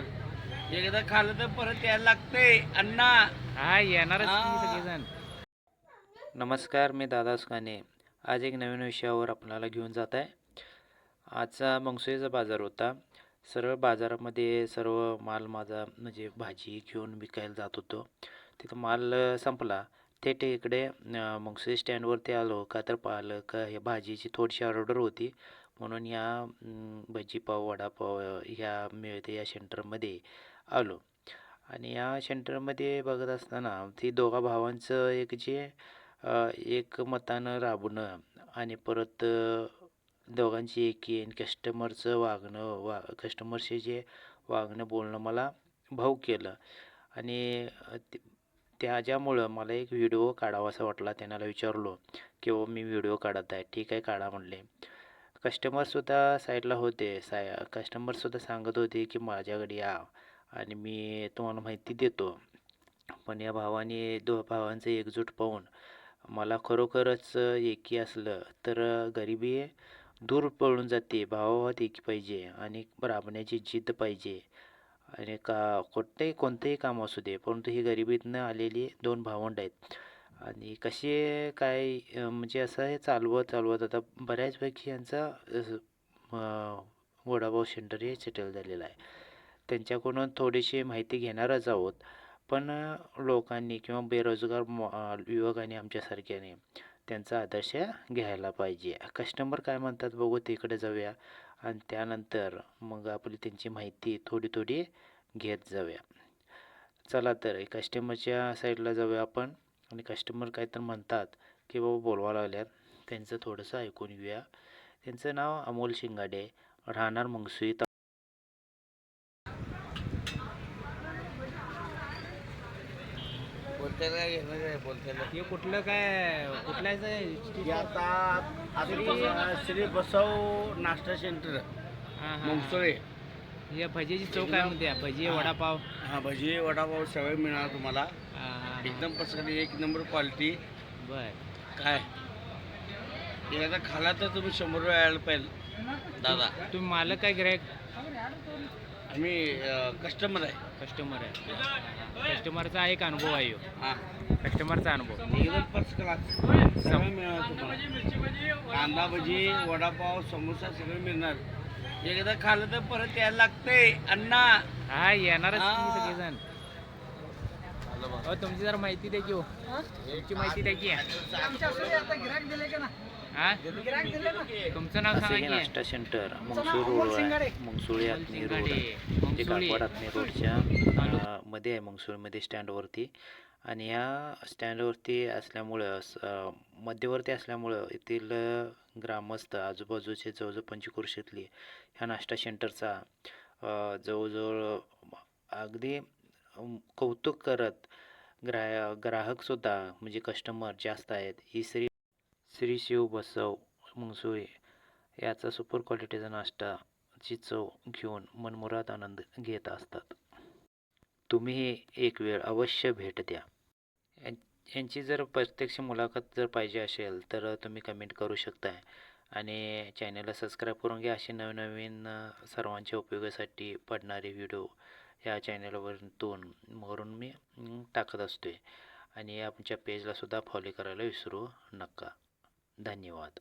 मिळणार एकदा खाल्लं तर परत यायला लागतंय. अण्णा. हा येणारच की. सगळेजण. नमस्कार मी दादा सुकाने. आज एक नवीन विषयावर आपल्याला घेऊन जात आहे. आजचा मंगसुळीचा बाजार होता. सरळ बाजारामध्ये सर्व माल माझा म्हणजे भाजी घेऊन विकायला जात होतो. तिथं माल संपला. थेट इकडे अ, मंगसुळी स्टँडवरती आलो. का तर पाहिलं का हे भाजीची थोडीशी ऑर्डर होती. म्हणून या भजीपाव वडापाव ह्या मिळते या सेंटरमध्ये आलो. आणि या सेंटरमध्ये बघत असताना ती दोघा भावांचं एक जे एक मतानं राबणं आणि परत दोघांची एकी आणि कस्टमरचं वागणं वा कस्टमरशी जे वागणं बोलणं मला भाऊ केलं. आणि त्याच्यामुळं मला एक व्हिडिओ काढावासा वाटला त्यांना विचारलो की मी व्हिडिओ काढत आहे. ठीक आहे काढा म्हणले. कस्टमरसुद्धा साईडला होते. साय कस्टमरसुद्धा सांगत होते की माझ्याकडे या आणि मी तुम्हाला माहिती देतो. पण या भावाने दो भावांचं एकजूट पाहून मला खरोखरच एकी असलं तर गरिबी दूर पळून जाते. भावाभावात एकी पाहिजे आणि राबण्याची जिद्द पाहिजे. आणि का कोणतेही कोणतेही काम असू दे परंतु ही गरिबीतनं आलेली दोन भावंड आहेत. आणि कसे काय म्हणजे असं हे चालवत चालवत आता बऱ्याचपैकी यांचा अं, वडापाव सेंटर हे सेटल झालेलं आहे. त्यांच्याकडून थोडीशी माहिती घेणारच आहोत. पण लोकांनी किंवा बेरोजगार युवकांनी आमच्यासारख्याने त्यांचा आदर्श घ्यायला पाहिजे. कस्टमर काय म्हणतात बघू तिकडे जाऊया आणि त्यानंतर मग आपली त्यांची माहिती थोडी थोडी घेत जाऊया. चला तर कस्टमरच्या साईडला जाऊया आपण. आणि कस्टमर काय तर म्हणतात की बाबा बोलवा लागल्यात त्यांचं थोडंसं ऐकून घेऊया. त्यांचं नाव अमोल शिंगाडे राहणार मंगसुई ता- हे कुठलं काय कुठल्याच हे आता श्री बसव नाश्ता सेंटर मुंगसोळे हे भजीची चव काय म्हणते भजी. वडापाव. हा भजी वडापाव सवय मिळणार तुम्हाला. एकदम पसंत एक नंबर क्वालिटी बर. काय? एकदा खाला तर तुम्ही शंभर रुपये यायला पाहिजे. दादा. तुम्ही मालक काय गिरायक आम्ही कस्टमर आहे. कस्टमर आहे. कस्टमरचा एक अनुभव आहे ह्यो. हा. कस्टमरचा अनुभव. एकदम फर्स्ट क्लास सगळं मिळणार तुम्हाला. कांदा भजी वडापाव समोसा सगळं मिळणार. एकदा खाल्लं तर परत यायला लागतंय. अण्णा. हा येणारच की हा. सगळेजण. हो तुमची जरा माहिती द्या की हो. तुमची माहिती द्या की. हा? तुमचं नाव सांगा की. नाश्ता सेंटर मंगसूर रोड आहे. मंगसुळी आत्मी रोड. शिंगाडे, म्हणजे मंगसुळी. काकवाड आत्मी रोडच्या अं, मध्ये आहे मंगसूळमध्ये स्टँडवरती आणि ह्या स्टँडवरती असल्यामुळं स- अं, मध्यवर्ती असल्यामुळं येथील अं, ग्रामस्थ आजूबाजूचे जवळजवळ पंचक्रोशीतली ह्या नाश्ता सेंटरचा अं, जवळजवळ अगदी कौतुक करत ग्राह ग्राहकसुद्धा म्हणजे कस्टमर जास्त आहेत. ही श्री श्री शिव बसव मंगसुळे याचा सुपर क्वालिटीचा नाश्ताची चव घेऊन मनमुराद आनंद घेत असतात. तुम्ही एक वेळ अवश्य भेट द्या. यांची जर प्रत्यक्ष मुलाखत जर पाहिजे असेल तर तुम्ही कमेंट करू शकता आणि चॅनलला सबस्क्राईब करून घ्या असे नवनवीन सर्वांच्या उपयोगासाठी पडणारे व्हिडिओ ह्या चॅनलवरून वरून मी टाकत असतो आहे आणि आमच्या पेजलासुद्धा फॉलो करायला विसरू नका. धन्यवाद.